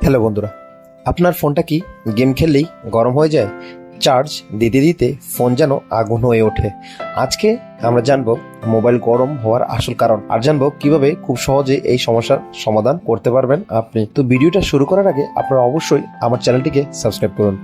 Hello বন্ধুরা, আপনার ফোনটা কি গেম খেললেই গরম হয়ে যায়? চার্জ দিতে দিতে ফোন যেন আগুন হয়ে ওঠে। আজকে আমরা জানব মোবাইল গরম হওয়ার আসল কারণ আর জানব কীভাবে খুব সহজে এই সমস্যার সমাধান করতে পারবেন আপনি। তো ভিডিওটা শুরু করার আগে আপনারা অবশ্যই আমার চ্যানেলটিকে সাবস্ক্রাইব করুন।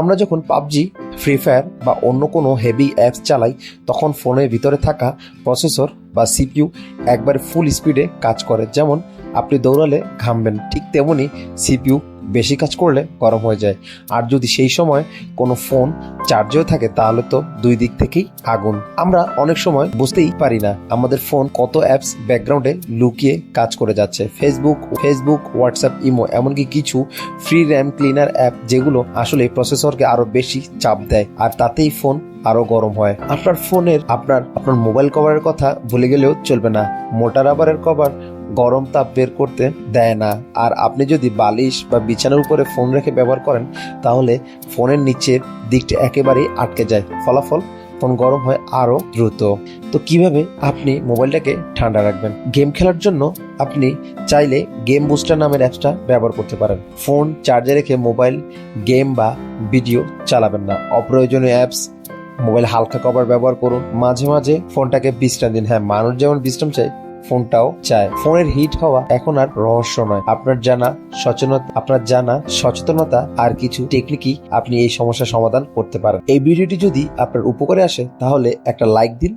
আমরা যখন পাবজি, ফ্রি ফায়ার বা অন্য কোনো হেভি অ্যাপস চালাই, তখন ফোনের ভিতরে থাকা প্রসেসর বা সিপিইউ একবার ফুল স্পিডে কাজ করে। যেমন আপনি দৌড়ালে ঘামবেন ঠিক তেমনি সিপিইউ বেশি কাজ করলে গরম হয়ে যায়। আর যদি সেই সময় কোনো ফোন চার্জেও থাকে তাহলে তো দুই দিক থেকেই আগুন। আমরা অনেক সময় বুঝতেই পারি না আমাদের ফোন কত অ্যাপস ব্যাকগ্রাউন্ডে লুকিয়ে কাজ করে যাচ্ছে। ফেসবুক ফেসবুক হোয়াটসঅ্যাপ ইমো এমনকি কিছু ফ্রি র্যাম ক্লিনার অ্যাপ যেগুলো আসলে প্রসেসরকে আরও বেশি চাপ দেয় আর তাতেই ফোন আরও গরম হয়। আপনার ফোনের আপনার আপনার মোবাইল কভারের কথা ভুলে গেলেও চলবে না। মোটা রাবারের কভার গরম তাপ বের করতে দেয় না। আর আপনি যদি বালিশ বা বিছানার উপরে ফোন রেখে ব্যবহার করেন, তাহলে ফোনের নিচের দিকটা একেবারেই আটকে যায়। ফলাফল? ফোন গরম হয় আরও দ্রুত। তো কীভাবে আপনি মোবাইলটাকে ঠান্ডা রাখবেন? গেম খেলার জন্য আপনি চাইলে গেম বুস্টার নামের অ্যাপসটা ব্যবহার করতে পারেন। ফোন চার্জে রেখে মোবাইল, গেম বা ভিডিও চালাবেন না। অপ্রয়োজনীয় অ্যাপস, মোবাইল হালকা কভার ব্যবহার করুন। মাঝে মাঝে ফোনটাকে বিশ্রাম দিন। হ্যাঁ মানুষ যেমন বিশ্রাম চায় ফোনটাও চায়। ফোনের হিট হওয়া এখন আর রহস্য নয়। আপনার জানা, সচেতনতা, আপনার জানা, সচেতনতা আর কিছু টেকনিকই আপনি এই সমস্যার সমাধান করতে পারেন। এই ভিডিওটি যদি আপনার উপকারে আসে, তাহলে একটা লাইক দিন